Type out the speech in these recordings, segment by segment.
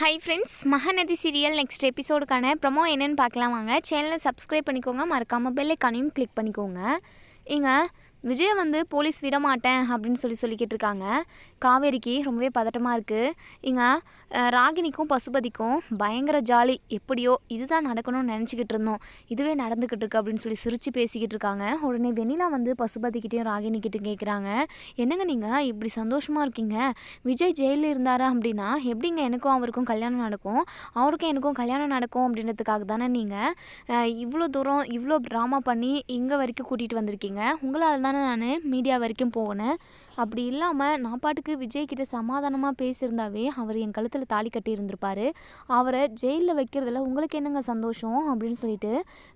Hi friends Mahanadi serial next எபிசோடுக்கான promo என்னன்னு பார்க்கலாம் வாங்க. சேனலை சப்ஸ்கிரைப் பண்ணிக்கோங்க. மறக்காமல் பெல்லைக்கானையும் கிளிக் பண்ணிக்கோங்க. இங்கே விஜயை வந்து போலீஸ் விட மாட்டேன் அப்படின்னு சொல்லி சொல்லிக்கிட்டு இருக்காங்க. காவேரிக்கு ரொம்பவே பதட்டமாக இருக்குது இங்கே ராகினிக்கும் பசுபதிக்கும் பயங்கர ஜாலி. எப்படியோ இதுதான் நடக்கணும்னு நினச்சிக்கிட்டு இருந்தோம். இதுவே நடந்துக்கிட்டு இருக்கு அப்படின்னு சொல்லி சிரித்து பேசிக்கிட்டு இருக்காங்க. உடனே வெண்ணிலா வந்து பசுபதிக்கிட்டையும் ராகினிக்கிட்டையும் கேட்குறாங்க என்னங்க நீங்கள் இப்படி சந்தோஷமாக இருக்கீங்க. விஜய் ஜெயிலில் இருந்தாரா அப்படின்னா எப்படிங்க எனக்கும் அவருக்கும் கல்யாணம் நடக்கும்? அவருக்கும் எனக்கும் கல்யாணம் நடக்கும் அப்படின்றதுக்காக தானே நீங்கள் இவ்வளோ தூரம் இவ்வளோ ட்ராமா பண்ணி இங்கே வரைக்கும் கூட்டிகிட்டு வந்திருக்கீங்க. உங்களால் தான் நான் மீடியா வரைக்கும் போனேன். அப்படி இல்லாமல் நான் பாட்டுக்கு விஜய்கிட்ட சமாதானமாக பேசியிருந்தாவே அவர் என் கழுத்தில் தாலி கட்டி இருந்திருப்பாரு. அவரை ஜெயிலில் வைக்கிறதுல உங்களுக்கு என்னங்க சந்தோஷம்? அப்படின்னு சொல்லிட்டு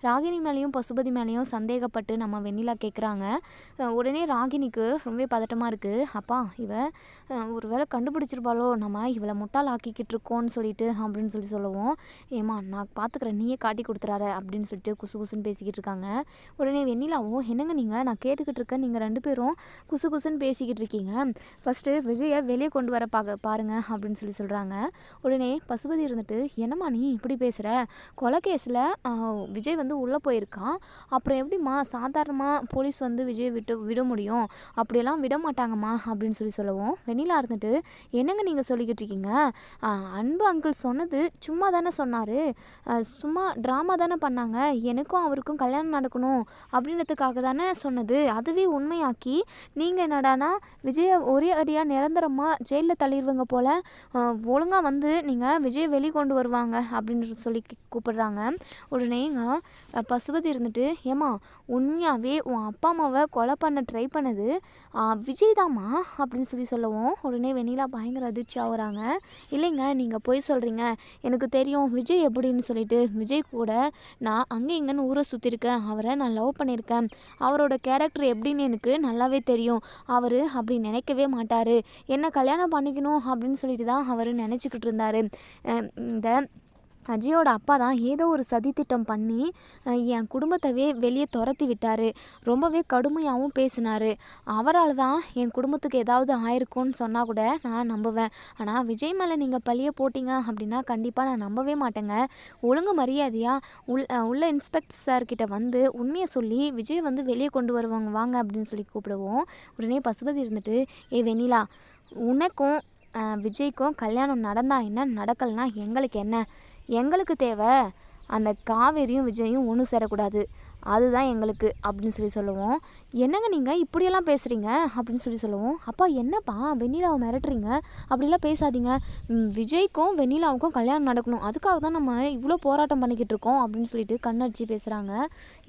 ராகினி மேலேயும் பசுபதி மேலேயும் சந்தேகப்பட்டு நம்ம வெண்ணிலா கேட்குறாங்க உடனே ராகினிக்கு ரொம்பவே பதட்டமாக இருக்குது அப்பா இவ ஒரு வேளை கண்டுபிடிச்சிருப்பாளோ? நம்ம இவளை முட்டாள் ஆக்கிக்கிட்டு இருக்கோன்னு சொல்லிட்டு அப்படின்னு சொல்லி சொல்லுவோம். ஏமா நான் பார்த்துக்கிறேன் நீயே காட்டி கொடுத்துறாரு அப்படின்னு சொல்லிட்டு குசு குசுன்னு பேசிக்கிட்டு இருக்காங்க. உடனே வெண்ணிலாவும் என்னங்க நீங்கள் நான் கேட்டுக்கிட்டு இருக்கேன் நீங்கள் ரெண்டு பேரும் குசு குசுன்னு பேசிக்கிட்டு இருக்கீங்க ஃபஸ்ட்டு விஜயை வெளியே கொண்டு வர பார்க்க பாருங்க அப்படின்னு சொல்லி சொல்கிறாங்க உடனே பசுபதி இருந்துட்டு என்னம்மா நீ இப்படி பேசுகிற கொலை கேஸில் விஜய் வந்து உள்ளே போயிருக்கான் அப்புறம் எப்படிம்மா சாதாரணமாக போலீஸ் வந்து விஜய் விட்டு விட முடியும்? அப்படியெல்லாம் விட மாட்டாங்கம்மா அப்படின்னு சொல்லி சொல்லவும் வெண்ணிலா இருந்துட்டு என்னங்க நீங்கள் சொல்லிக்கிட்டு இருக்கீங்க அன்பு அங்கிள் சொன்னது சும்மா தானே சொன்னார்? சும்மா ட்ராமா தானே பண்ணாங்க? எனக்கும் அவருக்கும் கல்யாணம் நடக்கணும் அப்படின்றதுக்காக தானே சொன்னது? அதுவே உண்மையாக்கி நீங்கள் என்னடானா விஜயை ஒரே அடியாக நிரந்தரமாக ஜெயிலில் தள்ளிடுவங்க போல் ஒழுங்காக வந்து நீங்கள் விஜயை வெளி கொண்டு வருவாங்க அப்படின்னு சொல்லி கூப்பிடுறாங்க. உடனேங்க பசுபதி இருந்துட்டு ஏமா உண்மையாகவே உன் அப்பா அம்மாவை கொலை பண்ண ட்ரை பண்ணது விஜய் தாம்மா? அப்படின்னு சொல்லி சொல்லவும் உடனே வெண்ணிலா பயங்கர அதிர்ச்சி ஆகுறாங்க. இல்லைங்க நீங்கள் போய் சொல்கிறீங்க எனக்கு தெரியும் விஜய் எப்படின்னு சொல்லிட்டு விஜய் கூட நான் அங்கே இங்கேன்னு ஊரை சுற்றிருக்கேன் அவரை நான் லவ் பண்ணியிருக்கேன். அவரோட கேரக்டர் எப்படின்னு எனக்கு நல்லாவே தெரியும். அவர் அப்படி நினைக்கவே மாட்டார். என்ன கல்யாணம் பண்ணிக்கணும் அப்படின்னு சொல்லிட்டு தான் அவர் நினச்சிக்கிட்டு இருந்தார். இந்த அஜயோட அப்பா தான் ஏதோ ஒரு சதித்திட்டம் பண்ணி என் குடும்பத்தவே வெளியே துரத்தி விட்டார். ரொம்பவே கடுமையாகவும் பேசினார். அவரால் தான் என் குடும்பத்துக்கு ஏதாவது ஆயிருக்கும்னு சொன்னால் கூட நான் நம்புவேன். ஆனால் விஜய் மேலே நீங்கள் பழிய போட்டிங்க அப்படின்னா கண்டிப்பாக நான் நம்பவே மாட்டேங்க. ஒழுங்கு மரியாதையாக உள் உள்ள இன்ஸ்பெக்டர் சார்கிட்ட வந்து உண்மையை சொல்லி விஜய் வந்து வெளியே கொண்டு வருவாங்க வாங்க அப்படின்னு சொல்லி கூப்பிடுவோம். உடனே பசுபதி இருந்துட்டு ஏ வெண்ணிலா உனக்கும் விஜய்க்கும் கல்யாணம் நடந்தா என்ன? நடக்கலைன்னா எங்களுக்கு என்ன? எங்களுக்கு தேவை. அந்த காவேரியும் விஜயும் ஒன்று சேரக்கூடாது. அதுதான் எங்களுக்கு அப்படின்னு சொல்லி சொல்லுவோம். என்னங்க நீங்கள் இப்படியெல்லாம் பேசுகிறீங்க அப்படின்னு சொல்லி சொல்லுவோம். அப்பா என்னப்பா வெண்ணிலாவை மிரட்டுறீங்க? அப்படிலாம் பேசாதீங்க. விஜய்க்கும் வெண்ணிலாவுக்கும் கல்யாணம் நடக்கணும். அதுக்காக தான் நம்ம இவ்வளோ போராட்டம் பண்ணிக்கிட்டு இருக்கோம் அப்படின்னு சொல்லிட்டு கண்ணடிச்சு பேசுகிறாங்க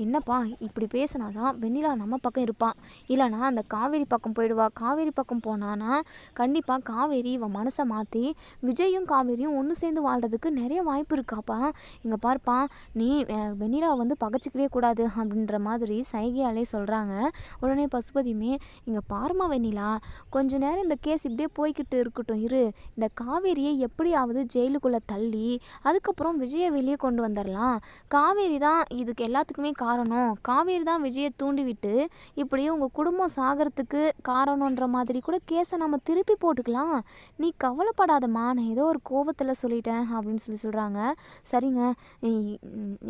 என்னப்பா இப்படி பேசினா தான் வெண்ணிலா நம்ம பக்கம் இருப்பான் இல்லைனா அந்த காவேரி பக்கம் போயிடுவா. காவேரி பக்கம் போனானா கண்டிப்பாக காவேரி இவன் மனசை மாற்றி விஜயும் காவேரியும் ஒன்று சேர்ந்து வாழ்கிறதுக்கு நிறைய வாய்ப்பு இருக்காப்பா. இங்கே பார்ப்பா நீ வெண்ணிலாவை வந்து பகச்சிக்கவே கூடாது. அப்படின்ற மாதிரி சைகையாலே சொல்கிறாங்க உடனே பசுபதியுமே இங்கே பார்மா வெண்ணிலா கொஞ்ச நேரம் இந்த கேஸ் இப்படியே போய்கிட்டு இருக்கட்டும் இரு. இந்த காவேரியை எப்படியாவது ஜெயிலுக்குள்ளே தள்ளி அதுக்கப்புறம் விஜயை வெளியே கொண்டு வந்துடலாம் காவேரி தான் இதுக்கு எல்லாத்துக்குமே காரணம். காவேரி தான் விஜயை தூண்டிவிட்டு இப்படியே உங்கள் குடும்பம் சாகிறதுக்கு காரணன்ற மாதிரி கூட கேஸை நம்ம திருப்பி போட்டுக்கலாம். நீ கவலைப்படாதம்மா நான் ஏதோ ஒரு கோபத்தில் சொல்லிட்டேன் அப்படின்னு சொல்லி சொல்கிறாங்க சரிங்க.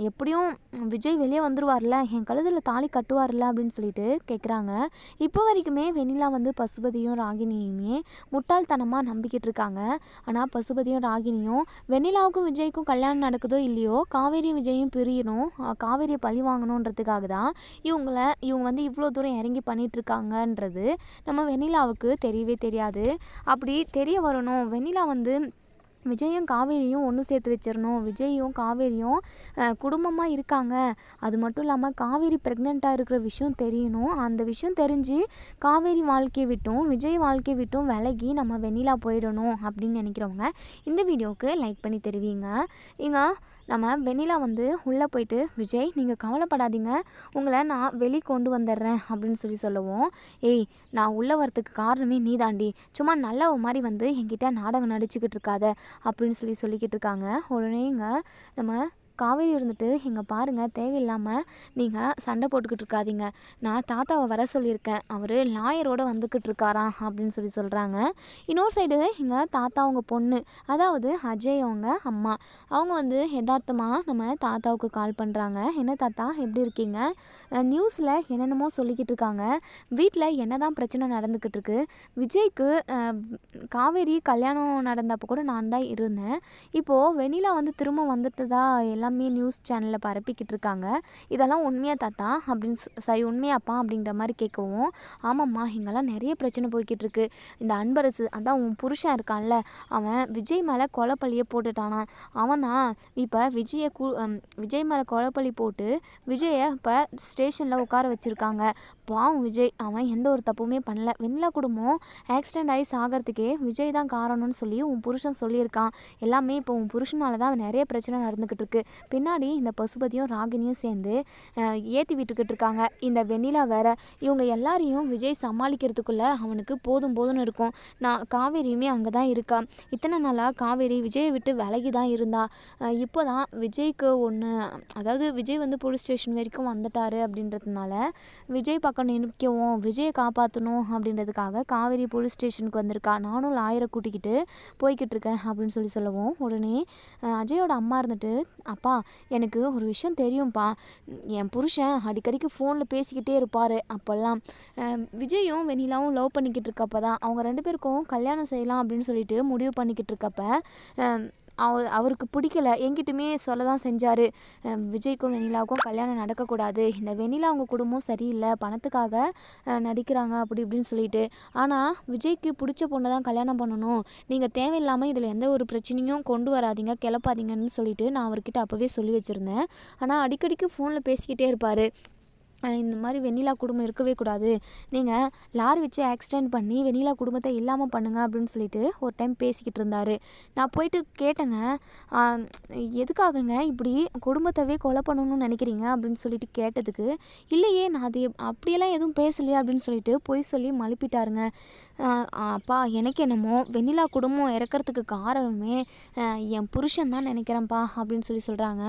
எப்படியும் விஜய் வெளியே வந்துடுவார் வந்துருவார்ல என் கழுதில் தாலி கட்டுவார்ல அப்படின்னு சொல்லிட்டு கேட்குறாங்க இப்போ வரைக்குமே வெண்ணிலா வந்து பசுபதியும் ராகினியுமே முட்டாள்தனமாக நம்பிக்கிட்டு இருக்காங்க. ஆனால் பசுபதியும் ராகினியும் வெண்ணிலாவுக்கும் விஜய்க்கும் கல்யாணம் நடக்குதோ இல்லையோ காவேரி விஜயும் பிரியணும் காவேரியை பழி வாங்கணுன்றதுக்காக தான் இவங்களை இவங்க வந்து இவ்வளோ தூரம் இறங்கி பண்ணிட்டு இருக்காங்கன்றது நம்ம வெண்ணிலாவுக்கு தெரியவே தெரியாது. அப்படி தெரிய வரணும். வெண்ணிலா வந்து விஜயும் காவேரியும் ஒன்று சேர்த்து வச்சிடணும். விஜயும் காவேரியும் குடும்பமாக இருக்காங்க. அது மட்டும் இல்லாமல் காவேரி ப்ரெக்னெண்ட்டாக இருக்கிற விஷயம் தெரியணும். அந்த விஷயம் தெரிஞ்சு காவேரி வாழ்க்கையை விட்டும் விஜய் வாழ்க்கையை விட்டும் விலகி நம்ம வெண்ணிலா போயிடணும் அப்படின்னு நினைக்கிறவங்க இந்த வீடியோவுக்கு லைக் பண்ணி தெரிவிங்க. இங்கே நம்ம வெண்ணிலா வந்து உள்ளே போயிட்டு விஜய் நீங்கள் கவலைப்படாதீங்க. உங்களை நான் வெளி கொண்டு வந்துடுறேன் அப்படின்னு சொல்லி சொல்லுவோம். ஏய் நான் உள்ளே வரத்துக்கு காரணமே நீ தாண்டி சும்மா நல்ல மாதிரி வந்து என்கிட்ட நாடகம் நடிச்சுக்கிட்டு இருக்காத அப்படின்னு சொல்லி சொல்லிக்கிட்டு இருக்காங்க. உடனேங்க நம்ம காவேரி இருந்துட்டு இங்கே பாருங்கள் தேவையில்லாமல் நீங்கள் சண்டை போட்டுக்கிட்டு இருக்காதீங்க. நான் தாத்தாவை வர சொல்லியிருக்கேன். அவர் லாயரோட வந்துக்கிட்டு இருக்காராம் அப்படின்னு சொல்லி சொல்கிறாங்க இன்னொரு சைடு இங்கே தாத்தா அவங்க பொண்ணு அதாவது அஜய் அவங்க அம்மா. அவங்க வந்து யதார்த்தமாக நம்ம தாத்தாவுக்கு கால் பண்ணுறாங்க என்ன தாத்தா எப்படி இருக்கீங்க? நியூஸில் என்னென்னமோ சொல்லிக்கிட்டு இருக்காங்க. வீட்டில் என்ன தான் பிரச்சனை நடந்துக்கிட்டு இருக்கு. விஜய்க்கு காவேரி கல்யாணம் நடந்தப்போ கூட நான் தான் இருந்தேன். இப்போது வெண்ணிலா வந்து திரும்ப வந்துட்டதா எல்லாம் நியூஸ் சேனலில் பரப்பிக்கிட்டு இருக்காங்க. இதெல்லாம் உண்மையாக தாத்தா? அப்படின்னு சரி உண்மையாப்பா அப்படிங்கிற மாதிரி கேட்கவும் ஆமாம்மா இங்கெல்லாம் நிறைய பிரச்சனை போய்கிட்டு இருக்கு. இந்த அன்பரசு அதான் உன் புருஷன் இருக்கான்ல அவன் விஜய் மேலே கொலைப்பள்ளியை போட்டுட்டானான் அவன் தான் இப்போ விஜயை கூ விஜய் மேலே கொலைப்பள்ளி போட்டு விஜயை இப்போ ஸ்டேஷனில் உட்கார வச்சுருக்காங்க. பாவம் விஜய் அவன் எந்த ஒரு தப்புமே பண்ணல. வெண்ணிலா குடும்பம் ஆக்சிடெண்ட் ஆகி சாகிறதுக்கே விஜய் தான் காரணம்னு சொல்லி உன் புருஷன் சொல்லியிருக்கான். எல்லாமே இப்போ உன் புருஷனால தான் நிறைய பிரச்சனை நடந்துக்கிட்டு இருக்கு. பின்னாடி இந்த பசுபதியும் ராகினியும் சேர்ந்து ஏற்றி விட்டுக்கிட்டு இருக்காங்க. இந்த வெண்ணிலா வேற இவங்க எல்லாரையும் விஜய் சமாளிக்கிறதுக்குள்ள அவனுக்கு போதும் போதும்னு இருக்கும். நான் காவேரியுமே அங்கே தான் இருக்கா. இத்தனை நாளாக காவேரி விஜயை விட்டு விலகி தான் இருந்தா. இப்போ தான் விஜய்க்கு ஒன்று அதாவது விஜய் வந்து போலீஸ் ஸ்டேஷன் வரைக்கும் வந்துட்டாரு அப்படின்றதுனால விஜய் பக்கம் நிற்கவும் விஜயை காப்பாற்றணும் அப்படின்றதுக்காக காவேரி போலீஸ் ஸ்டேஷனுக்கு வந்திருக்கா. நானும் லாயரை கூட்டிக்கிட்டு போய்கிட்டு இருக்கேன் அப்படின்னு சொல்லி சொல்லவும். உடனே அஜயோட அம்மா இருந்துட்டு அப்பா எனக்கு ஒரு விஷயம் தெரியும்ப்பா என் புருஷன் அடிக்கடிக்கு ஃபோனில் பேசிக்கிட்டே இருப்பார். அப்போல்லாம் விஜயும் வெண்ணிலாவும் லவ் பண்ணிக்கிட்டு இருக்கப்ப தான் அவங்க ரெண்டு பேருக்கும் கல்யாணம் செய்யலாம் அப்படின்னு சொல்லிட்டு முடிவு பண்ணிக்கிட்டு இருக்கப்போ அவ அவருக்கு பிடிக்கல. என்கிட்டயுமே சொல்ல தான் செஞ்சார் விஜய்க்கும் வெண்ணிலாவுக்கும் கல்யாணம் நடக்கக்கூடாது. இந்த வெண்ணிலா அவங்க குடும்பம் சரியில்லை. பணத்துக்காக நடிக்கிறாங்க. அப்படி இப்படின்னு சொல்லிட்டு. ஆனால் விஜய்க்கு பிடிச்ச பொண்ணை தான் கல்யாணம் பண்ணணும். நீங்கள் தேவையில்லாமல் இதில் எந்த ஒரு பிரச்சனையும் கொண்டு வராதீங்க. கிளப்பாதீங்கன்னு சொல்லிட்டு நான் அவர்கிட்ட அப்போவே சொல்லி வச்சுருந்தேன். ஆனால் அடிக்கடிக்கு ஃபோனில் பேசிக்கிட்டே இருப்பார். இந்த மாதிரி வெண்ணிலா குடும்பம் இருக்கவே கூடாது. நீங்கள் லாரி வச்சு ஆக்சிடென்ட் பண்ணி வெண்ணிலா குடும்பத்தை இல்லாமல் பண்ணுங்க அப்படின்னு சொல்லிட்டு ஒரு டைம் பேசிக்கிட்டு இருந்தார். நான் போயிட்டு கேட்டேங்க எதுக்காகங்க இப்படி குடும்பத்தவே கொலை பண்ணணும்னு நினைக்கிறீங்க அப்படின்னு சொல்லிட்டு கேட்டதுக்கு இல்லையே நான் அது அப்படியெல்லாம் எதுவும் பேசலையே அப்படின்னு சொல்லிட்டு பொய் சொல்லி மழுப்பிட்டாருங்க அப்பா எனக்கு என்னமோ வெண்ணிலா குடும்பம் இறக்கறதுக்கு காரணமே என் புருஷன் தான் நினைக்கிறேன்ப்பா அப்படின்னு சொல்லி சொல்கிறாங்க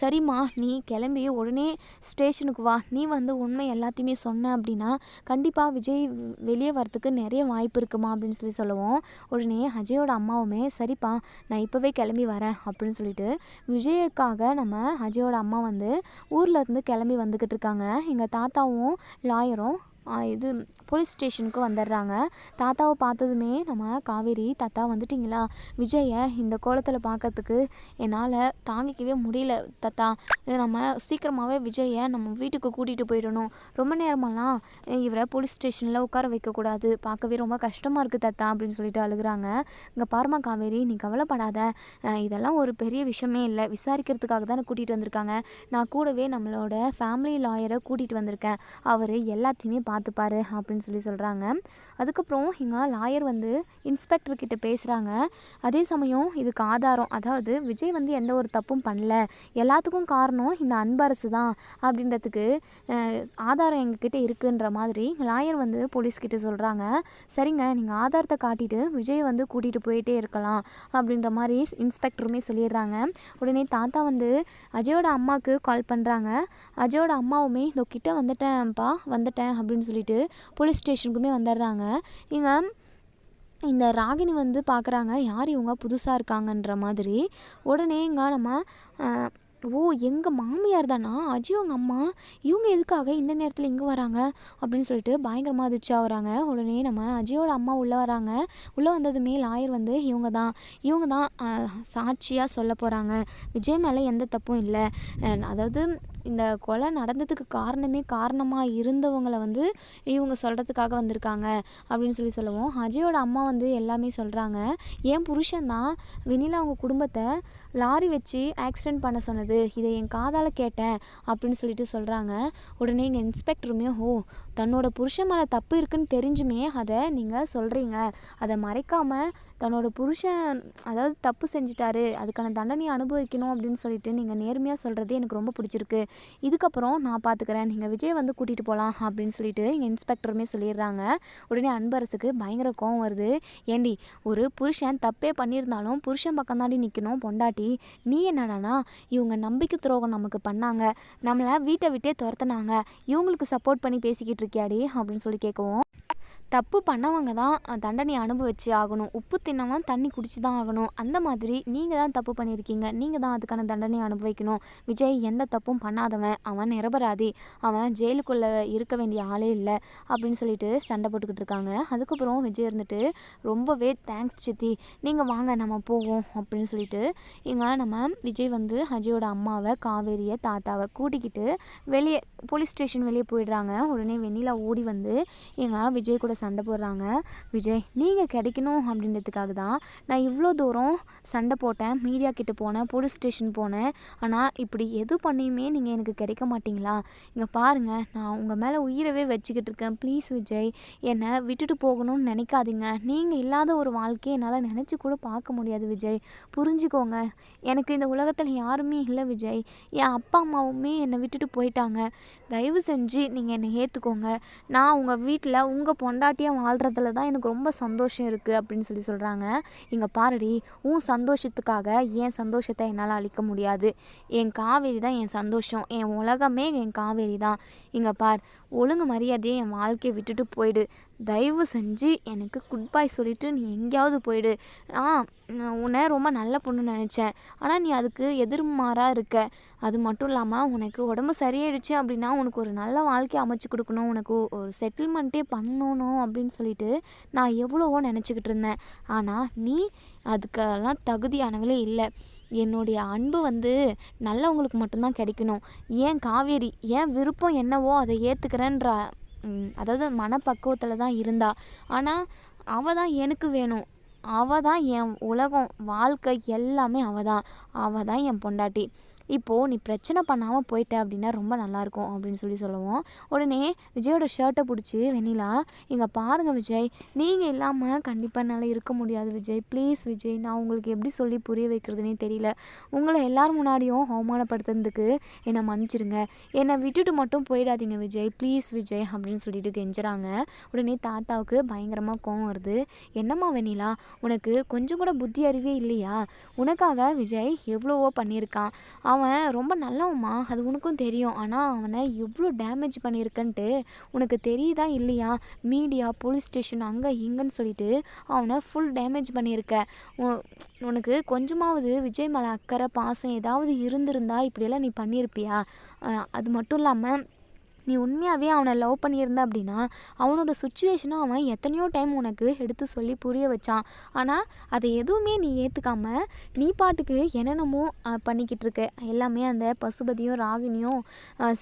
சரிம்மா நீ கிளம்பி உடனே ஸ்டேஷனுக்கு வா. நீ வந்து வந்து உண்மை எல்லாத்தையுமே சொன்னேன் அப்படின்னா கண்டிப்பாக விஜய் வெளியே வரத்துக்கு நிறைய வாய்ப்பு இருக்குமா அப்படின்னு சொல்லி சொல்லுவோம். உடனே அஜயோட அம்மாவுமே சரிப்பா நான் இப்போவே கிளம்பி வரேன் அப்படின்னு சொல்லிட்டு விஜய்க்காக நம்ம அஜயோட அம்மா வந்து ஊரில் இருந்து கிளம்பி வந்துக்கிட்டு இருக்காங்க. எங்கள் தாத்தாவும் லாயரும் இது போலீஸ் ஸ்டேஷனுக்கு வந்துடுறாங்க. தாத்தாவை பார்த்ததுமே நம்ம காவேரி தாத்தா வந்துட்டிங்களா? விஜயை இந்த கோலத்தில் பார்க்கறதுக்கு என்னால் தாங்கிக்கவே முடியல தாத்தா. நம்ம சீக்கிரமாகவே விஜயை நம்ம வீட்டுக்கு கூட்டிகிட்டு போயிடணும். ரொம்ப நேரமெல்லாம் இவரை போலீஸ் ஸ்டேஷனில் உட்கார வைக்கக்கூடாது. பார்க்கவே ரொம்ப கஷ்டமாக இருக்குது தாத்தா அப்படின்னு சொல்லிட்டு அழுகுறாங்க. இங்கே பாருமா காவேரி நீ கவலைப்படாத. இதெல்லாம் ஒரு பெரிய விஷயமே இல்லை. விசாரிக்கிறதுக்காக தானே கூட்டிகிட்டு வந்திருக்காங்க. நான் கூடவே நம்மளோட ஃபேமிலி லாயரை கூட்டிகிட்டு வந்திருக்கேன். அவர் எல்லாத்தையுமே பார்த்துப்பாரு அப்படின்னு சொல்லி சொல்கிறாங்க அதுக்கப்புறம் இங்கே லாயர் வந்து இன்ஸ்பெக்டர்கிட்ட பேசுகிறாங்க அதே சமயம் இதுக்கு ஆதாரம் அதாவது விஜய் வந்து எந்த ஒரு தப்பும் பண்ணல. எல்லாத்துக்கும் காரணம் இந்த அன்பரசு தான் அப்படின்றதுக்கு ஆதாரம் எங்ககிட்ட இருக்குன்ற மாதிரி லாயர் வந்து போலீஸ்கிட்ட சொல்கிறாங்க சரிங்க நீங்கள் ஆதாரத்தை காட்டிட்டு விஜய் வந்து கூட்டிகிட்டு போயிட்டே இருக்கலாம் அப்படின்ற மாதிரி இன்ஸ்பெக்டருமே சொல்லிடுறாங்க. உடனே தாத்தா வந்து அஜயோட அம்மாவுக்கு கால் பண்ணுறாங்க அஜயோட அம்மாவுமே இதோ கிட்ட வந்துட்டேன்ப்பா வந்துட்டேன் அப்படின்னு அப்படின்னு சொல்லிட்டு போலீஸ் ஸ்டேஷனுக்குமே வந்துடுறாங்க. இங்கே இந்த ராகினி வந்து பார்க்குறாங்க யார் இவங்க? புதுசாக இருக்காங்கன்ற மாதிரி. உடனே இங்கே நம்ம ஓ எங்கள் மாமியார் தானா? அஜய் அவங்க அம்மா? இவங்க எதுக்காக இந்த நேரத்தில் இங்கே வராங்க? அப்படின்னு சொல்லிட்டு பயங்கரமாக அதிர்ச்சியாக வராங்க உடனே நம்ம அஜயோட அம்மா உள்ளே வராங்க. உள்ளே வந்ததுமே லாயர் வந்து இவங்க தான் இவங்க தான் சாட்சியாக சொல்ல போகிறாங்க விஜய் மேலே எந்த தப்பும் இல்லை. அதாவது இந்த கொலை நடந்ததுக்கு காரணமே காரணமாக இருந்தவங்களை வந்து இவங்க சொல்கிறதுக்காக வந்திருக்காங்க அப்படின்னு சொல்லி சொல்லுவோம். அஜயோட அம்மா வந்து எல்லாமே சொல்கிறாங்க என் புருஷன் தான் வெண்ணிலா அவங்க குடும்பத்தை லாரி வச்சு ஆக்சிடென்ட் பண்ண சொன்னது. இதை என் காதால் கேட்டேன் அப்படின்னு சொல்லிட்டு சொல்கிறாங்க உடனே எங்கள் இன்ஸ்பெக்டருமே ஓ தன்னோட புருஷன் மேலே தப்பு இருக்குன்னு தெரிஞ்சுமே அதை நீங்கள் சொல்கிறீங்க அதை மறைக்காமல் தன்னோட புருஷன் அதாவது தப்பு செஞ்சிட்டாரு. அதுக்கான தண்டனையை அனுபவிக்கணும் அப்படின்னு சொல்லிட்டு நீங்கள் நேர்மையாக சொல்கிறது எனக்கு ரொம்ப பிடிச்சிருக்கு. இதுக்கப்புறம் நான் பார்த்துக்கிறேன் நீங்கள் விஜய் வந்து கூட்டிகிட்டு போகலாம் அப்படின்னு சொல்லிட்டு எங்கள் இன்ஸ்பெக்டருமே சொல்லிடுறாங்க. உடனே அன்பரசுக்கு பயங்கர கோவம் வருது. ஏண்டி ஒரு புருஷன் தப்பே பண்ணியிருந்தாலும் புருஷன் பக்கம் தாண்டி நிற்கணும் பொண்டாட்டி. நீ என்னடானா இவங்க நம்பிக்கை துரோகம் நமக்கு பண்ணாங்க. நம்மளை வீட்டை விட்டே துரத்துனாங்க. இவங்களுக்கு சப்போர்ட் பண்ணி பேசிக்கிட்டு இருக்கியாடி அப்படின்னு சொல்லி கேட்கவும் தப்பு பண்ணவங்க தான் தண்டனை அனுபவிச்சு ஆகணும். உப்பு தின்னவன் தண்ணி குடிச்சு தான் ஆகணும். அந்த மாதிரி நீங்கள் தான் தப்பு பண்ணியிருக்கீங்க. நீங்கள் தான் அதுக்கான தண்டனையை அனுபவிக்கணும். விஜய் எந்த தப்பும் பண்ணாதவன். அவன் நிரபராதி. அவன் ஜெயிலுக்குள்ளே இருக்க வேண்டிய ஆளே இல்லை அப்படின்னு சொல்லிட்டு சண்டை போட்டுக்கிட்டு இருக்காங்க. அதுக்கப்புறம் விஜய் இருந்துட்டு ரொம்பவே தேங்க்ஸ் சித்தி. நீங்கள் வாங்க நம்ம போவோம். அப்படின்னு சொல்லிட்டு இங்கே நம்ம விஜய் வந்து அஜயோட அம்மாவை காவேரியை தாத்தாவை கூட்டிக்கிட்டு வெளியே போலீஸ் ஸ்டேஷன் வெளியே போயிடுறாங்க. உடனே வெண்ணிலா ஓடி வந்து எங்கள் விஜய் கூட சண்டை போடுறாங்க. விஜய் நீங்கள் கிடைக்கணும் அப்படின்றதுக்காக தான் நான் இவ்வளோ தூரம் சண்டை போட்டேன். மீடியா கிட்டே போனேன் போலீஸ் ஸ்டேஷன் போனேன். ஆனால் இப்படி எது பண்ணியுமே நீங்கள் எனக்கு கிடைக்க மாட்டீங்களா? இங்கே பாருங்கள் நான் உங்கள் மேலே உயிரவே வச்சுக்கிட்டு இருக்கேன். ப்ளீஸ் விஜய் என்னை விட்டுட்டு போகணும்னு நினைக்காதீங்க. நீங்கள் இல்லாத ஒரு வாழ்க்கையை என்னால் நினச்சி கூட பார்க்க முடியாது விஜய். புரிஞ்சுக்கோங்க. எனக்கு இந்த உலகத்தில் யாருமே இல்லை விஜய். என் அப்பா அம்மாவுமே என்னை விட்டுட்டு போயிட்டாங்க. தயவு செஞ்சு நீங்கள் என்னை ஏற்றுக்கோங்க நான் உங்கள் வீட்டில் உங்கள் பொண்டாட்டியாக வாழ்கிறதுல தான் எனக்கு ரொம்ப சந்தோஷம் இருக்குது அப்படின்னு சொல்லி சொல்கிறாங்க இங்கே பாருடி உன் சந்தோஷத்துக்காக என் சந்தோஷத்தை என்னால் அழிக்க முடியாது. என் காவேரி தான் என் சந்தோஷம். என் உலகமே என் காவேரி தான். இங்கே பார் ஒழுங்கு மரியாதையை என் வாழ்க்கையை விட்டுட்டு போயிடு. தயவு செஞ்சு எனக்கு குட் பாய் சொல்லிவிட்டு நீ எங்கேயாவது போயிடு. ஆ நான் உன்னை ரொம்ப நல்ல பொண்ணு நினச்சேன். ஆனால் நீ அதுக்கு எதிர்மாறாக இருக்க. அது மட்டும் இல்லாமல் உனக்கு உடம்பு சரியாயிடுச்சு அப்படின்னா உனக்கு ஒரு நல்ல வாழ்க்கையை அமைச்சு கொடுக்கணும். உனக்கு ஒரு செட்டில்மெண்ட்டே பண்ணணும் அப்படின்னு சொல்லிட்டு நான் எவ்வளவோ நினச்சிக்கிட்டு இருந்தேன். ஆனால் நீ அதுக்கெல்லாம் தகுதியானவளே இல்லை. என்னுடைய அன்பு வந்து நல்லவங்களுக்கு மட்டும்தான் கிடைக்கணும். ஏன் காவேரி ஏன் விருப்பம் என்னவோ அதை ஏற்றுக்கிறேன்ற அதாவது மனப்பக்குவத்தில் தான் இருந்தா. ஆனால் அவள் தான் எனக்கு வேணும். அவள் தான் என் உலகம் வாழ்க்கை எல்லாமே அவள் தான். அவள் தான் என் பொண்டாட்டி. இப்போது நீ பிரச்சனை பண்ணாமல் போயிட்ட அப்படின்னா ரொம்ப நல்லாயிருக்கும் அப்படின்னு சொல்லி சொல்லுவோம். உடனே விஜயோட ஷர்ட்டை பிடிச்சி வெண்ணிலா இங்கே பாருங்கள் விஜய். நீங்கள் இல்லாமல் கண்டிப்பாக என்னால் இருக்க முடியாது விஜய். ப்ளீஸ் விஜய் நான் உங்களுக்கு எப்படி சொல்லி புரிய வைக்கிறதுனே தெரியல. உங்களை எல்லார் முன்னாடியும் அவமானப்படுத்துறதுக்கு என்னை மன்னிச்சிருங்க. என்னை விட்டுட்டு மட்டும் போயிடாதீங்க விஜய். ப்ளீஸ் விஜய் அப்படின்னு சொல்லிட்டு கெஞ்சுறாங்க. உடனே தாத்தாவுக்கு பயங்கரமாக கோவம் வருது. என்னம்மா வெண்ணிலா உனக்கு கொஞ்சம் கூட புத்தி அறிவே இல்லையா? உனக்காக விஜய் எவ்வளவோ பண்ணியிருக்கான். அவன் ரொம்ப நல்லவன்மா அது உனக்கும் தெரியும். ஆனால் அவனை எவ்வளோ டேமேஜ் பண்ணியிருக்கன்ட்டு உனக்கு தெரியுதா இல்லையா? மீடியா போலீஸ் ஸ்டேஷன் அங்கே இங்கேன்னு சொல்லிட்டு அவனை ஃபுல் டேமேஜ் பண்ணியிருக்க. உனக்கு கொஞ்சமாவது விஜய் மேலே அக்கறை பாசம் ஏதாவது இருந்திருந்தா இப்படியெல்லாம் நீ பண்ணியிருப்பியா? அது மட்டும் இல்லாமல் நீ உண்மையாகவே அவனை லவ் பண்ணியிருந்த அப்படின்னா அவனோட சுச்சுவேஷனை அவன் எத்தனையோ டைம் உனக்கு எடுத்து சொல்லி புரிய வச்சான். ஆனால் அதை எதுவுமே நீ ஏற்றுக்காம நீ பாட்டுக்கு என்னென்னமோ பண்ணிக்கிட்டு இருக்க. எல்லாமே அந்த பசுபதியும் ராகினியும்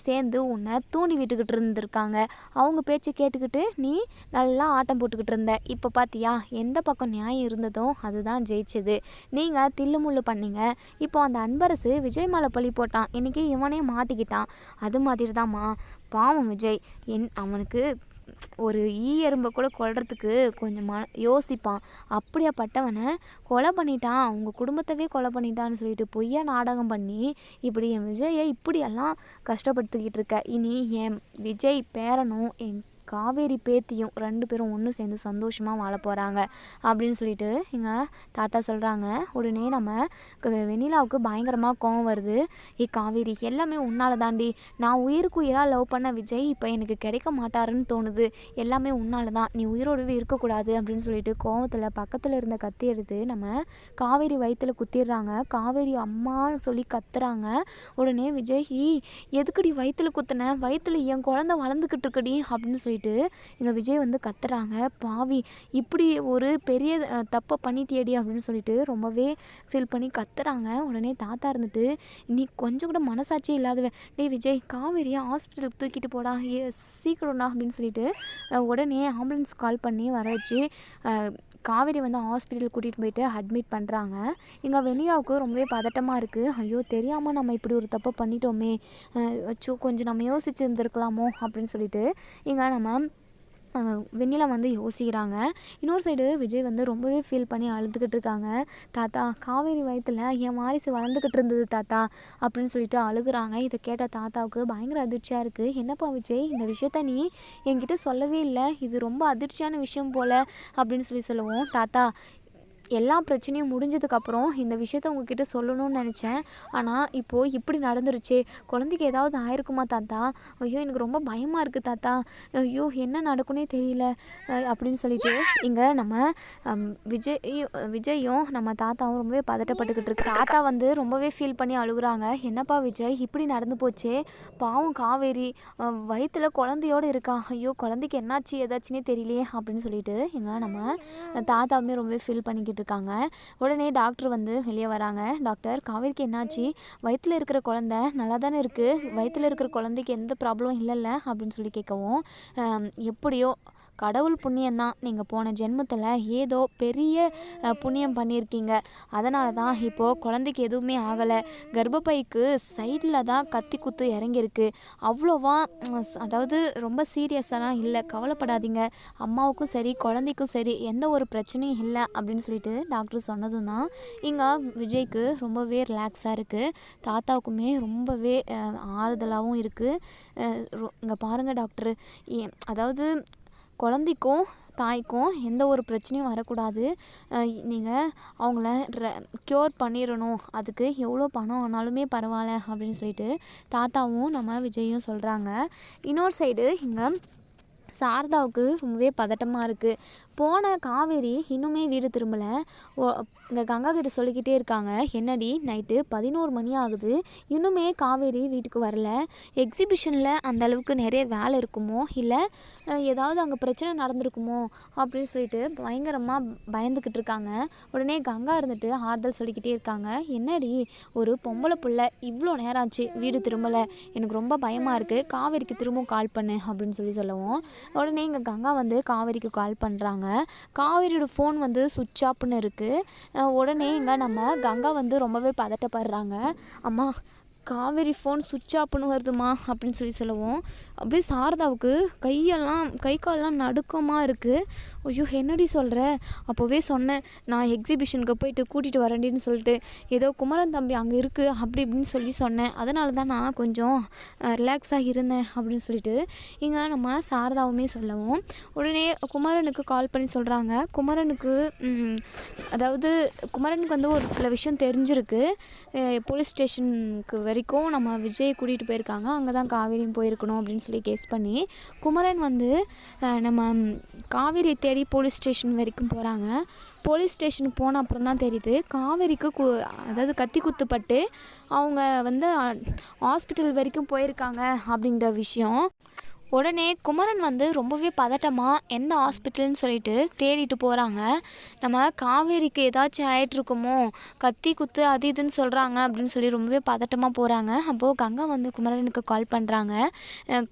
சேர்ந்து உன்னை தூண்டி விட்டுக்கிட்டு இருந்திருக்காங்க. அவங்க பேச்சை கேட்டுக்கிட்டு நீ நல்லா ஆட்டம் போட்டுக்கிட்டு இருந்த. இப்போ பார்த்தியா எந்த பக்கம் நியாயம் இருந்ததோ அதுதான் ஜெயிச்சது. நீங்கள் தில்லுமுள்ளு பண்ணீங்க. இப்போ அந்த அன்பரசு விஜய் மேலே பழி போட்டான். இன்னைக்கு இவனே மாட்டிக்கிட்டான். அது மாதிரி தாம்மா பாவம் விஜய். என் அவனுக்கு ஒரு ஈ எறும்பை கூட கொல்றதுக்கு கொஞ்சம் ம யோசிப்பான். அப்படியாப்பட்டவனை கொலை பண்ணிட்டான். அவங்க குடும்பத்தவே கொலை பண்ணிட்டான்னு சொல்லிட்டு பொய்யா நாடகம் பண்ணி இப்படி என் விஜயை இப்படியெல்லாம் கஷ்டப்படுத்திக்கிட்டு இருக்க. இனி என் விஜய் பேரனும் என் காவேரி பேத்தியும் ரெண்டு பேரும் ஒன்று சேர்ந்து சந்தோஷமாக வாழ போகிறாங்க அப்படின்னு சொல்லிட்டு எங்கள் தாத்தா சொல்கிறாங்க உடனே நம்ம வெண்ணிலாவுக்கு பயங்கரமாக கோவம் வருது. ஏ காவேரி எல்லாமே உன்னால தாண்டி. நான் உயிருக்கு உயிராக லவ் பண்ண விஜய் இப்போ எனக்கு கிடைக்க மாட்டாருன்னு தோணுது. எல்லாமே உன்னால தான். நீ உயிரோடவே இருக்கக்கூடாது. அப்படின்னு சொல்லிட்டு கோவத்தில் பக்கத்தில் இருந்த கத்தி எடுத்து நம்ம காவேரி வயிற்றில் குத்திடுறாங்க. காவேரி அம்மான்னு சொல்லி கத்துறாங்க. உடனே விஜய் "ஈ, எதுக்குடி வயித்துல குத்தின? வயித்துல என் குழந்தை வளர்ந்துக்கிட்டு இருக்கடி. அப்படின்னு சொல்லிட்டு எங்கள் விஜய் வந்து கத்துறாங்க. பாவி இப்படி ஒரு பெரிய தப்பை பண்ணிட்டியேடி அப்படின்னு சொல்லிட்டு ரொம்பவே ஃபீல் பண்ணி கத்துறாங்க. உடனே தாத்தா இருந்துட்டு நீ கொஞ்சம் கூட மனசாட்சி இல்லாதவ. டேய் விஜய் காவேரியை ஹாஸ்பிட்டலுக்கு தூக்கிட்டு போடா. ஏ சீக்கிரம்டா. அப்படின்னு சொல்லிட்டு உடனே ஆம்புலன்ஸ் கால் பண்ணி வர வச்சு காவேரி வந்து ஹாஸ்பிட்டல் கூட்டிகிட்டு போயிட்டு அட்மிட் பண்ணுறாங்க இங்கே வெனியாவுக்கு ரொம்பவே பதட்டமாக இருக்குது ஐயோ தெரியாமல் நம்ம இப்படி ஒரு தப்பு பண்ணிட்டோமே. அச்சோ கொஞ்சம் நம்ம யோசிச்சு இருந்திருக்கலாமோ அப்படின்னு சொல்லிட்டு இங்கே நம்ம வெண்ணிலா வந்து யோசிக்கிறாங்க. இன்னொரு சைடு விஜய் வந்து ரொம்பவே ஃபீல் பண்ணி அழுதுகிட்டு இருக்காங்க. தாத்தா காவேரி வயத்தில் என் வாரிசு வளர்ந்துக்கிட்டு இருந்தது தாத்தா அப்படின்னு சொல்லிட்டு அழுகுறாங்க. இதை கேட்ட தாத்தாவுக்கு பயங்கர அதிர்ச்சியாக இருக்குது என்னப்பா விஜய் இந்த விஷயத்த நீ என்கிட்ட சொல்லவே இல்லை. இது ரொம்ப அதிர்ச்சியான விஷயம் போல் அப்படின்னு சொல்லி சொல்லுவோம். தாத்தா எல்லா பிரச்சனையும் முடிஞ்சதுக்கப்புறம் இந்த விஷயத்த உங்ககிட்ட சொல்லணும்னு நினச்சேன். ஆனால் இப்போது இப்படி நடந்துருச்சு. குழந்தைக்கு ஏதாவது ஆயிருக்குமா தாத்தா? ஐயோ எனக்கு ரொம்ப பயமாக இருக்குது தாத்தா. ஐயோ என்ன நடக்குன்னே தெரியல. அப்படின்னு சொல்லிட்டு இங்கே நம்ம விஜய் விஜயும் நம்ம தாத்தாவும் ரொம்பவே பதட்டப்பட்டுக்கிட்டு இருக்கு. தாத்தா வந்து ரொம்பவே ஃபீல் பண்ணி அழுகுறாங்க. என்னப்பா விஜய் இப்படி நடந்து போச்சே? பாவம் காவேரி வயிற்றில் குழந்தையோடு இருக்கா? ஐயோ குழந்தைக்கு என்னாச்சு? ஏதாச்சுன்னே தெரியலையே அப்படின்னு சொல்லிட்டு எங்கள் நம்ம தாத்தாவுமே ரொம்பவே ஃபீல் பண்ணிக்கிட்டு இருக்காங்க உடனே டாக்டர் வந்து வெளியே வராங்க. டாக்டர் காவேரிக்கு என்னாச்சு? வயிற்றில் இருக்கிற குழந்தை நல்லா தானே இருக்குது வயிற்றில் இருக்கிற குழந்தைக்கு எந்த ப்ராப்ளமும் இல்லைல்ல? அப்படின்னு சொல்லி கேட்கவும் எப்படியோ கடவுள் புண்ணியந்தான் நீங்கள் போன ஜென்மத்தில் ஏதோ பெரிய புண்ணியம் பண்ணியிருக்கீங்க அதனால தான் இப்போது குழந்தைக்கு எதுவுமே ஆகலை. கர்ப்பப்பைக்கு சைடில் தான் கத்தி குத்து இறங்கியிருக்கு. அவ்வளோவா அதாவது ரொம்ப சீரியஸாலாம் இல்லை. கவலைப்படாதீங்க. அம்மாவுக்கும் சரி குழந்தைக்கும் சரி எந்த ஒரு பிரச்சனையும் இல்லை அப்படின்னு சொல்லிட்டு டாக்டர் சொன்னதும் தான் இங்கே விஜய்க்கு ரொம்பவே ரிலாக்ஸாக இருக்குது தாத்தாவுக்குமே ரொம்பவே ஆறுதலாகவும் இருக்குது இங்கே பாருங்கள் டாக்டர் அதாவது குழந்தைக்கும் தாய்க்கும் எந்த ஒரு பிரச்சனையும் வரக்கூடாது. நீங்கள் அவங்கள க்யூர் பண்ணிடணும் அதுக்கு எவ்வளோ பணம் ஆனாலுமே பரவாயில்ல அப்படின்னு சொல்லிட்டு தாத்தாவும் நம்ம விஜயும் சொல்கிறாங்க இன்னொரு சைடு இங்கே சாரதாவுக்கு ரொம்பவே பதட்டமாக இருக்குது போன காவேரி இன்னுமே வீடு திரும்பலை. இங்கே கங்கா கிட்ட சொல்லிக்கிட்டே இருக்காங்க என்னடி நைட்டு பதினோரு மணி ஆகுது இன்னுமே காவேரி வீட்டுக்கு வரல. எக்ஸிபிஷனில் அந்த அளவுக்கு நிறைய வேலை இருக்குமோ? இல்லை ஏதாவது அங்கே பிரச்சனை நடந்திருக்குமோ? அப்படின்னு சொல்லிட்டு பயங்கரமாக பயந்துக்கிட்டு இருக்காங்க. உடனே கங்கா இருந்துட்டு ஆறுதல் சொல்லிக்கிட்டே இருக்காங்க என்னடி ஒரு பொம்பளை பிள்ளை இவ்வளோ நேரம் ஆச்சு வீடு திரும்பலை. எனக்கு ரொம்ப பயமாக இருக்குது காவேரிக்கு திரும்பவும் கால் பண்ணு அப்படின்னு சொல்லி சொல்லவும். உடனே இங்கே கங்கா வந்து காவேரிக்கு கால் பண்ணுறாங்க காவேரியோட ஃபோன் வந்து சுவிட்ச் ஆஃப்னு இருக்குது உடனே இங்கே நம்ம கங்கா வந்து ரொம்பவே பதட்டப்படுறாங்க. அம்மா காவேரி ஃபோன் சுவிட்ச் ஆஃப்னு வருதுமா? அப்படின்னு சொல்லி சொல்லுவோம். அப்படியே சாரதாவுக்கு கையெல்லாம் கை காலெல்லாம் நடுக்கமாக இருக்குது ஐயோ என்னடி சொல்கிற அப்போவே சொன்னேன் நான் எக்ஸிபிஷனுக்கு போயிட்டு கூட்டிகிட்டு வரேன்டின்னு சொல்லிட்டு ஏதோ குமரன் தம்பி அங்கே இருக்குது அப்படி இப்படின்னு சொல்லி சொன்னேன். அதனால தான் நான் கொஞ்சம் ரிலாக்ஸாக இருந்தேன் அப்படின்னு சொல்லிட்டு இங்கே நம்ம சாரதாவுமே சொல்லவும். உடனே குமரனுக்கு கால் பண்ணி சொல்கிறாங்க குமரனுக்கு அதாவது குமரனுக்கு வந்து ஒரு சில விஷயம் தெரிஞ்சிருக்கு. போலீஸ் ஸ்டேஷனுக்கு வரைக்கும் நம்ம விஜய் கூட்டிகிட்டு போயிருக்காங்க. அங்கே தான் காவேரியும் போயிருக்கணும் அப்படின்னு சொல்லி கேஸ் பண்ணி குமரன் வந்து நம்ம காவேரியை தேடி போலீஸ் ஸ்டேஷன் வரைக்கும் போகிறாங்க போலீஸ் ஸ்டேஷனுக்கு போன அப்புறம் தான் தெரியுது. காவேரிக்கு கு அதாவது கத்தி குத்துப்பட்டு அவங்க வந்து ஹாஸ்பிட்டல் வரைக்கும் போயிருக்காங்க அப்படின்ற விஷயம். உடனே குமரன் வந்து ரொம்பவே பதட்டமாக எந்த ஹாஸ்பிட்டல்னு சொல்லிட்டு தேடிட்டு போகிறாங்க நம்ம காவேரிக்கு ஏதாச்சும் ஆயிட்டிருக்குமோ கத்தி குத்து அது இதுன்னு சொல்கிறாங்க அப்படின்னு சொல்லி ரொம்பவே பதட்டமாக போகிறாங்க அப்போது கங்கா வந்து குமரனுக்கு கால் பண்ணுறாங்க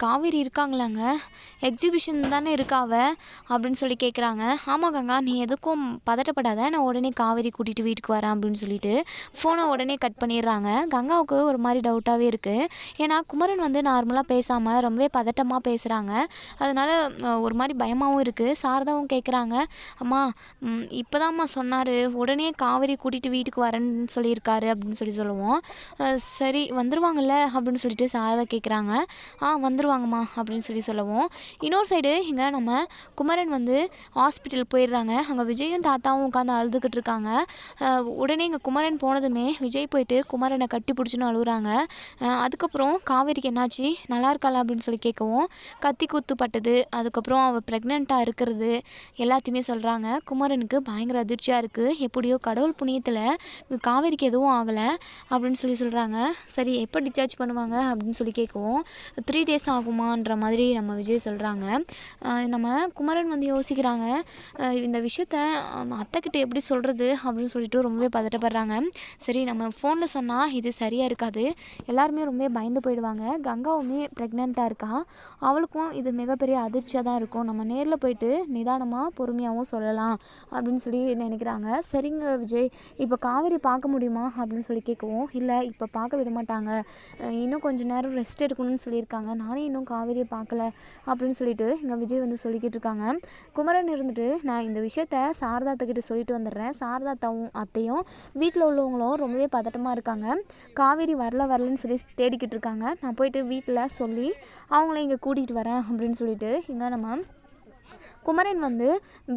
காவேரி இருக்காங்களாங்க? எக்ஸிபிஷன் தானே இருக்காவ அப்படின்னு சொல்லி கேட்குறாங்க ஆமாம் கங்கா நீ எதுக்கும் பதட்டப்படாத. நான் உடனே காவேரி கூட்டிகிட்டு வீட்டுக்கு வரேன் அப்படின்னு சொல்லிட்டு ஃபோனை உடனே கட் பண்ணிடுறாங்க. கங்காவுக்கு ஒரு மாதிரி டவுட்டாகவே இருக்குது ஏன்னா குமரன் வந்து நார்மலாக பேசாமல் ரொம்பவே பதட்டமாக பேசுகிறாங்க அதனால் ஒரு மாதிரி பயமாகவும் இருக்குது சாரதாவும் கேட்குறாங்க அம்மா இப்போ தான்ம்மா சொன்னார். உடனே காவேரி கூட்டிகிட்டு வீட்டுக்கு வரேன்னு சொல்லியிருக்காரு அப்படின்னு சொல்லி சொல்லுவோம். சரி வந்துடுவாங்கல்ல அப்படின்னு சொல்லிட்டு சாரதா கேட்குறாங்க ஆ வந்துருவாங்கம்மா அப்படின்னு சொல்லி சொல்லுவோம். இன்னொரு சைடு இங்கே நம்ம குமரன் வந்து ஹாஸ்பிட்டல் போயிடுறாங்க. அங்கே விஜயும் தாத்தாவும் உட்காந்து அழுதுகிட்டு இருக்காங்க. உடனே இங்கே குமரன் போனதுமே விஜய் போயிட்டு குமரனை கட்டி பிடிச்சின்னு அழுகுறாங்க அதுக்கப்புறம் காவேரிக்கு என்னாச்சு? நல்லா இருக்காளா? அப்படின்னு சொல்லி கேட்கவும் கத்தி குத்து பட்டது அதுக்கப்புறம் அவள் ப்ரெக்னெண்ட்டாக இருக்கிறது எல்லாத்தையுமே சொல்கிறாங்க குமரனுக்கு பயங்கர அதிர்ச்சியாக இருக்குது எப்படியோ கடவுள் புண்ணியத்தில் காவேரிக்கு எதுவும் ஆகலை அப்படின்னு சொல்லி சொல்கிறாங்க சரி எப்போ டிஸ்சார்ஜ் பண்ணுவாங்க அப்படின்னு சொல்லி கேட்கவும் த்ரீ டேஸ் ஆகுமான்ற மாதிரி நம்ம விஜய் சொல்கிறாங்க நம்ம குமரன் வந்து யோசிக்கிறாங்க. இந்த விஷயத்த அத்தைக்கிட்ட எப்படி சொல்கிறது அப்படின்னு சொல்லிட்டு ரொம்பவே பதட்டப்படுறாங்க. சரி நம்ம ஃபோனில் சொன்னால் இது சரியாக இருக்காது. எல்லாருமே ரொம்பவே பயந்து போயிடுவாங்க. கங்காவுமே ப்ரெக்னெண்ட்டாக இருக்கா? அவளுக்கும் இது மிகப்பெரிய அதிர்ச்சியாக தான் இருக்கும். நம்ம நேரில் போயிட்டு நிதானமாக பொறுமையாகவும் சொல்லலாம் அப்படின்னு சொல்லி நினைக்கிறாங்க. சரிங்க விஜய். இப்போ காவேரி பார்க்க முடியுமா அப்படின்னு சொல்லி கேட்கவும் இல்லை இப்போ பார்க்க விட மாட்டாங்க இன்னும் கொஞ்சம் நேரம் ரெஸ்ட் எடுக்கணும்னு சொல்லியிருக்காங்க. நானே இன்னும் காவேரியை பார்க்கல அப்படின்னு சொல்லிட்டு இங்கே விஜய் வந்து சொல்லிக்கிட்டு இருக்காங்க. குமரன் இருந்துட்டு நான் இந்த விஷயத்த சாரதாத்தக்கிட்ட சொல்லிட்டு வந்துடுறேன். சாரதாத்தாவும் அத்தையும் வீட்டில் உள்ளவங்களும் ரொம்பவே பதட்டமாக இருக்காங்க. காவேரி வரல வரலன்னு சொல்லி தேடிக்கிட்டு இருக்காங்க. நான் போயிட்டு வீட்டில் சொல்லி அவங்கள இங்கே கூட்டிகிட்டு வரேன் அப்படின்னு சொல்லிட்டு இங்கே நம்ம குமரன் வந்து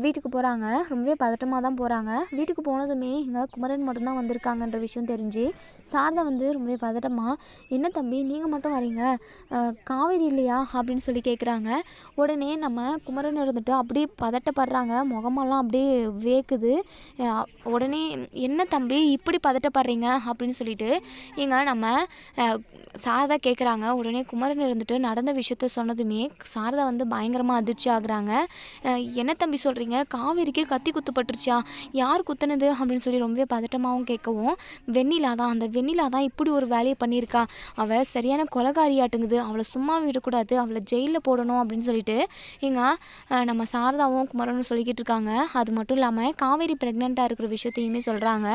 வீட்டுக்கு போகிறாங்க ரொம்பவே பதட்டமாக தான் போகிறாங்க வீட்டுக்கு போனதுமே இங்கே குமரன் மட்டும்தான் வந்திருக்காங்கன்ற விஷயம் தெரிஞ்சு சாரதா வந்து ரொம்பவே பதட்டமாக என்ன தம்பி நீங்கள் மட்டும் வரீங்க? காவேரி இல்லையா? அப்படின்னு சொல்லி கேட்குறாங்க உடனே நம்ம குமரன் இருந்துட்டு அப்படியே பதட்டப்படுறாங்க. முகமெல்லாம் அப்படியே வேக்குது. உடனே என்ன தம்பி இப்படி பதட்டப்படுறீங்க? அப்படின்னு சொல்லிட்டு இங்கே நம்ம சாரதா கேட்குறாங்க உடனே குமரன் இருந்துட்டு நடந்த விஷயத்த சொன்னதுமே சாரதா வந்து பயங்கரமாக அதிர்ச்சி ஆகுறாங்க. என்ன தம்பி சொல்கிறீங்க காவேரிக்கு கத்தி குத்துப்பட்டுருச்சா? யார் குத்துனது? அப்படின்னு சொல்லி ரொம்பவே பதட்டமாகவும் கேட்கவும் வெண்ணிலா தான் அந்த வெண்ணிலா தான் இப்படி ஒரு வேலையை பண்ணியிருக்கா. அவள் சரியான கொலகாரியாட்டுங்குது. அவளை சும்மா விடக்கூடாது. அவளை ஜெயிலில் போடணும் அப்படின்னு சொல்லிட்டு எங்க நம்ம சாரதாவும் குமரனும் சொல்லிக்கிட்டு இருக்காங்க. அது மட்டும் இல்லாமல் காவேரி ப்ரெக்னெண்ட்டாக இருக்கிற விஷயத்தையுமே சொல்கிறாங்க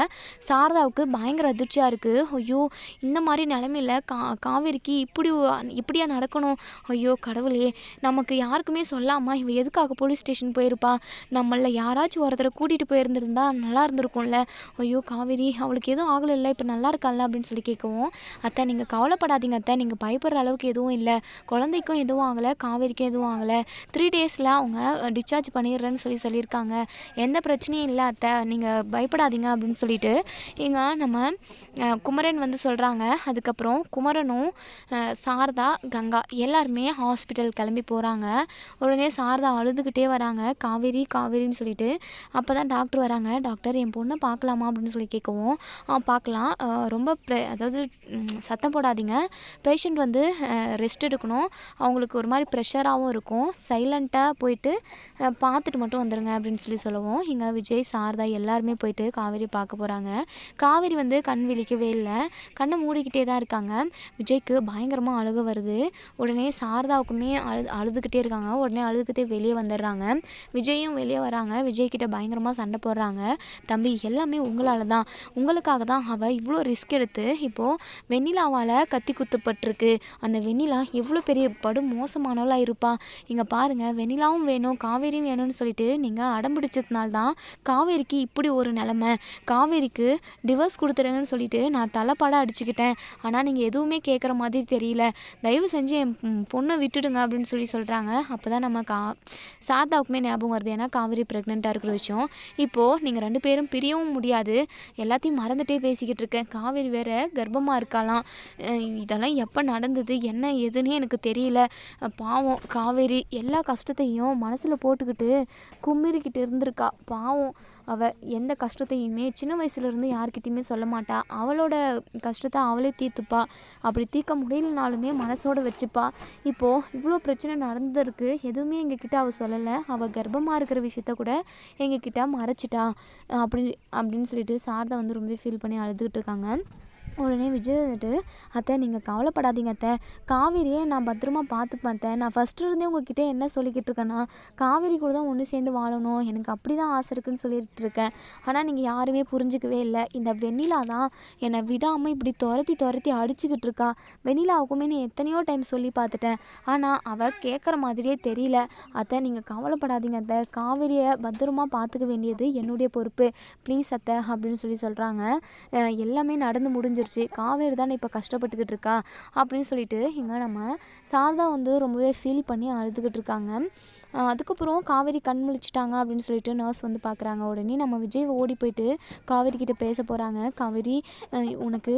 சாரதாவுக்கு பயங்கர அதிர்ச்சியாக இருக்குது ஐயோ இந்த மாதிரி நிலமையில கா காவேரிக்கு இப்படி இப்படியா நடக்கணும்? ஐயோ கடவுளே நமக்கு யாருக்குமே சொல்லாமல் இவ எதுக்காக போலீஸ் ஸ்டேஷன் போயிருப்பா. நம்மள யாராச்சும் ஒருத்தரை கூட்டிகிட்டு போயிருந்திருந்தா நல்லா இருந்திருக்கும்ல. ஐயோ காவேரி அவளுக்கு எதுவும் ஆகலைல்ல இப்போ நல்லா இருக்கால அப்படின்னு சொல்லி கேட்கவும் அத்தை நீங்கள் கவலைப்படாதீங்க அத்தை. நீங்கள் பயப்படுற அளவுக்கு எதுவும் இல்லை. குழந்தைக்கும் எதுவும் ஆகலை காவேரிக்கும் எதுவும் ஆகலை. த்ரீ டேஸில் அவங்க டிஸ்சார்ஜ் பண்ணிடுறேன்னு சொல்லி சொல்லியிருக்காங்க. எந்த பிரச்சனையும் இல்லை அத்தை. நீங்கள் பயப்படாதீங்க அப்படின்னு சொல்லிட்டு இங்கே நம்ம குமரன் வந்து சொல்கிறாங்க அதுக்கப்புறம் குமரனும் சாரதா கங்கா எல்லாருமே ஹாஸ்பிட்டல் கிளம்பி போகிறாங்க உடனே சாரதா அழுதுகிட்டே வராங்க. காவேரி காவேரின்னு சொல்லிட்டு அப்போ தான் டாக்டர் வராங்க. டாக்டர் என் பொண்ணை பார்க்கலாமா? அப்படின்னு சொல்லி கேட்கவும் பார்க்கலாம். ரொம்ப ப்ரெ அதாவது சத்தம் போடாதீங்க. பேஷண்ட் வந்து ரெஸ்ட் எடுக்கணும். அவங்களுக்கு ஒரு மாதிரி ப்ரெஷராகவும் இருக்கும். சைலண்ட்டாக போயிட்டு பார்த்துட்டு மட்டும் வந்துடுங்க அப்படின்னு சொல்லி சொல்லுவோம் இங்கே விஜய் சாரதா எல்லாருமே போயிட்டு காவேரி பார்க்க போகிறாங்க காவேரி வந்து கண் விழிக்கவே இல்லை. கண்ணை மூடிக்கிட்டே தான் இருக்காங்க. விஜய்க்கு பயங்கரமாக அழுக வருது. உடனே சாரதாவுக்குமே அழு அழுதுகிட்டே இருக்காங்க. உடனே அழுதுகிட்டே வெளியே வந்துடுறாங்க. விஜயும் வெளியே வராங்க. விஜய்கிட்ட பயங்கரமாக சண்டை போடுறாங்க. தம்பி எல்லாமே உங்களால் தான். உங்களுக்காக தான் அவள் இவ்வளோ ரிஸ்க் எடுத்து இப்போது வெண்ணிலாவால் கத்தி குத்துப்பட்டிருக்கு. அந்த வெண்ணிலா எவ்வளோ பெரிய படு மோசமானவளாக இருப்பா. இங்கே பாருங்கள் வெண்ணிலாவும் வேணும் காவேரியும் வேணும்னு சொல்லிட்டு நீங்கள் அடம் பிடிச்சதுனால தான் காவேரிக்கு இப்படி ஒரு நிலமை. காவேரிக்கு டிவோர்ஸ் கொடுத்துருங்கன்னு சொல்லிட்டு நான் தலைப்பாடாக அடிச்சுக்கிட்டேன். ஆனால் நீங்கள் எதுவுமே கேட்குற மாதிரி தெரியல. தயவு செஞ்சு என் பொண்ணை விட்டுடுங்க அப்படின்னு சொல்லி சொல்கிறாங்க அப்போ தான் நம்ம கா சாரதாவுக்குமே ஞாபகம் வருது. ஏன்னா காவேரி ப்ரெக்னெண்ட்டாக இருக்கிற விஷயம். இப்போது நீங்கள் ரெண்டு பேரும் பிரியவும் முடியாது. எல்லாத்தையும் மறந்துட்டே பேசிக்கிட்டு இருக்கேன். காவேரி வேற கர்ப்பமாக இருக்காளாம். இதெல்லாம் எப்போ நடந்தது? என்ன எதுன்னே எனக்கு தெரியல. பாவம். காவேரி எல்லா கஷ்டத்தையும் மனசில் போட்டுக்கிட்டு கும்மிரிக்கிட்டு இருந்திருக்கா. பாவம். அவள் எந்த கஷ்டத்தையுமே சின்ன வயசுலேருந்து யார்கிட்டையுமே சொல்ல மாட்டா. அவளோட கஷ்டத்தை அவளே தீர்த்துப்பா. அப்படி தீர்க்க முடியலனாலுமே மனசோட வச்சுப்பா. இப்போது இவ்வளோ பிரச்சனை நடந்திருக்கு. எதுவுமே எங்ககிட்ட அவள் சொல்லலை. அவள் கர்ப்பமாக இருக்கிற விஷயத்த கூட எங்ககிட்ட மறைச்சிட்டா. அப்படி அப்படின்னு சொல்லிட்டு சாரதா வந்து ரொம்பவே ஃபீல் பண்ணி அழுதுகிட்டு இருக்காங்க. உடனே விஜய் வந்துட்டு அத்தை நீங்கள் கவலைப்படாதீங்க அத்தை. காவேரியை நான் பத்திரமா பார்த்துப்பேன் அத்தை. நான் ஃபஸ்ட்டு இருந்தே உங்ககிட்ட என்ன சொல்லிக்கிட்டு இருக்கேன்னா காவேரி கூட தான் ஒன்று சேர்ந்து வாழணும். எனக்கு அப்படி தான் ஆசை இருக்குன்னு சொல்லிட்டு இருக்கேன். ஆனால் நீங்கள் யாருமே புரிஞ்சிக்கவே இல்லை. இந்த வெண்ணிலா தான் என்னை விடாமல் இப்படி துரத்தி துரத்தி அடிச்சுக்கிட்டு இருக்கா. வெண்ணிலாவுக்குமே நீ எத்தனையோ டைம் சொல்லி பார்த்துட்டேன். ஆனால் அவள் கேட்குற மாதிரியே தெரியல. அத்தை நீங்கள் கவலைப்படாதீங்க அத்தை. காவேரியை பத்திரமா பார்த்துக்க வேண்டியது என்னுடைய பொறுப்பு. ப்ளீஸ் அத்தை அப்படின்னு சொல்லி சொல்கிறாங்க எல்லாமே நடந்து முடிஞ்சு முடிஞ்சிருச்சு காவேரி தானே இப்போ கஷ்டப்பட்டுக்கிட்டு இருக்கா? அப்படின்னு சொல்லிட்டு இங்கே நம்ம சாரதா வந்து ரொம்பவே ஃபீல் பண்ணி அழுதுகிட்டு இருக்காங்க. அதுக்கப்புறம் காவேரி கண் முழிச்சிட்டாங்க அப்படின்னு சொல்லிட்டு நர்ஸ் வந்து பார்க்குறாங்க உடனே நம்ம விஜய் ஓடி போயிட்டு காவேரி கிட்டே பேச போகிறாங்க காவேரி உனக்கு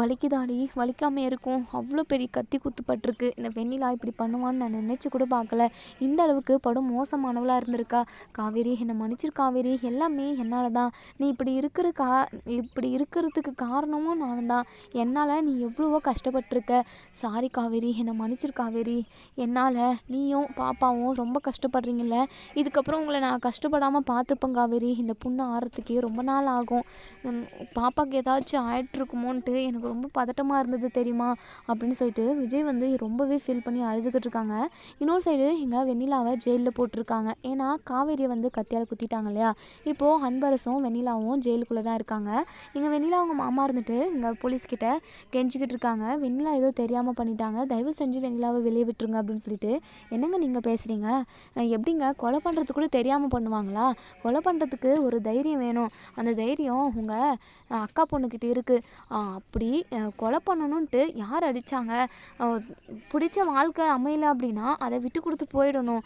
வலிக்குதாடி? வலிக்காமல் இருக்கும். அவ்வளோ பெரிய கத்தி குத்துப்பட்டிருக்கு. இந்த வெண்ணிலா இப்படி பண்ணுவான்னு நான் நினச்சி கூட பார்க்கல இந்த அளவுக்கு படும் மோசமானவளாக இருந்திருக்கா. காவேரி என்னை மன்னிச்சிரு காவேரி. எல்லாமே என்னால் தான் நீ இப்படி இருக்கிற கா இப்படி இருக்கிறதுக்கு காரணமும் நான் தான். என்னால் நீ எவ்வளவோ கஷ்டப்பட்டிருக்க. சாரி காவேரி என்னை மன்னிச்சிரு காவேரி. என்னால் நீயும் பாப்பாவும் ரொம்ப கஷ்டப்படுறீங்கல்ல. இதுக்கப்புறம் உங்களை நான் கஷ்டப்படாமல் பார்த்துப்பேன் காவேரி. இந்த புண்ணு ஆறத்துக்கே ரொம்ப நாள் ஆகும். பாப்பாவுக்கு ஏதாச்சும் ஆயிட்டுருக்குமோன்ட்டு எனக்கு ரொம்ப பதட்டமாக இருந்தது தெரியுமா? அப்படின்னு சொல்லிட்டு விஜய் வந்து ரொம்பவே ஃபீல் பண்ணி அழுதுகிட்டு இருக்காங்க. இன்னொரு சைடு இங்கே வெண்ணிலாவை ஜெயிலில் போட்டிருக்காங்க. ஏன்னா காவேரியை வந்து கத்தியால் குத்திட்டாங்க இல்லையா? இப்போது அன்பரசும் வெண்ணிலாவும் ஜெயிலுக்குள்ளே தான் இருக்காங்க. இங்கே வெண்ணிலா அவங்க மாமா இருந்துட்டு இங்கே போலீஸ்கிட்ட கெஞ்சிக்கிட்டு இருக்காங்க வெண்ணிலா ஏதோ தெரியாமல் பண்ணிட்டாங்க. தயவு செஞ்சு வெண்ணிலாவை வெளியே விட்டுருங்க அப்படின்னு சொல்லிட்டு. என்னங்க நீங்கள் பேசுகிறீங்க எப்படிங்க? கொலை பண்ணுறதுக்குள்ளே தெரியாமல் பண்ணுவாங்களா? கொலை பண்ணுறதுக்கு ஒரு தைரியம் வேணும். அந்த தைரியம் உங்கள் அக்கா பொண்ணுக்கிட்ட இருக்குது அப்படி கொலை பண்ணணுன்ட்டு யார் அடித்தாங்க பிடிச்ச வாழ்க்கை அமையல அப்படின்னா அதை விட்டு கொடுத்து போயிடணும்.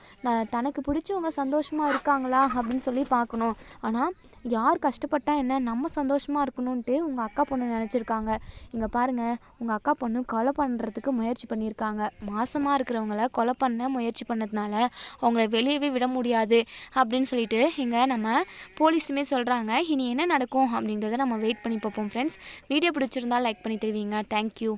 தனக்கு பிடிச்சவங்க சந்தோஷமாக இருக்காங்களா அப்படின்னு சொல்லி பார்க்கணும். ஆனால் யார் கஷ்டப்பட்டால் என்ன? நம்ம சந்தோஷமாக இருக்கணும்ன்ட்டு உங்கள் அக்கா பொண்ணு நினச்சிருக்காங்க. இங்கே பாருங்கள் உங்கள் அக்கா பொண்ணு கொலை பண்ணுறதுக்கு முயற்சி பண்ணியிருக்காங்க. மாசமாக இருக்கிறவங்கள கொலை பண்ண முயற்சி பண்ணதுனால அவங்கள வெளியவே விட முடியாது அப்படின்னு சொல்லிட்டு இங்கே நம்ம போலீஸுமே சொல்கிறாங்க இனி என்ன நடக்கும் அப்படின்றத நம்ம வெயிட் பண்ணி பார்ப்போம் ஃப்ரெண்ட்ஸ் வீடியோ பிடிச்சிருந்தா லைக் பண்ணி தருவீங்க. தேங்க்யூ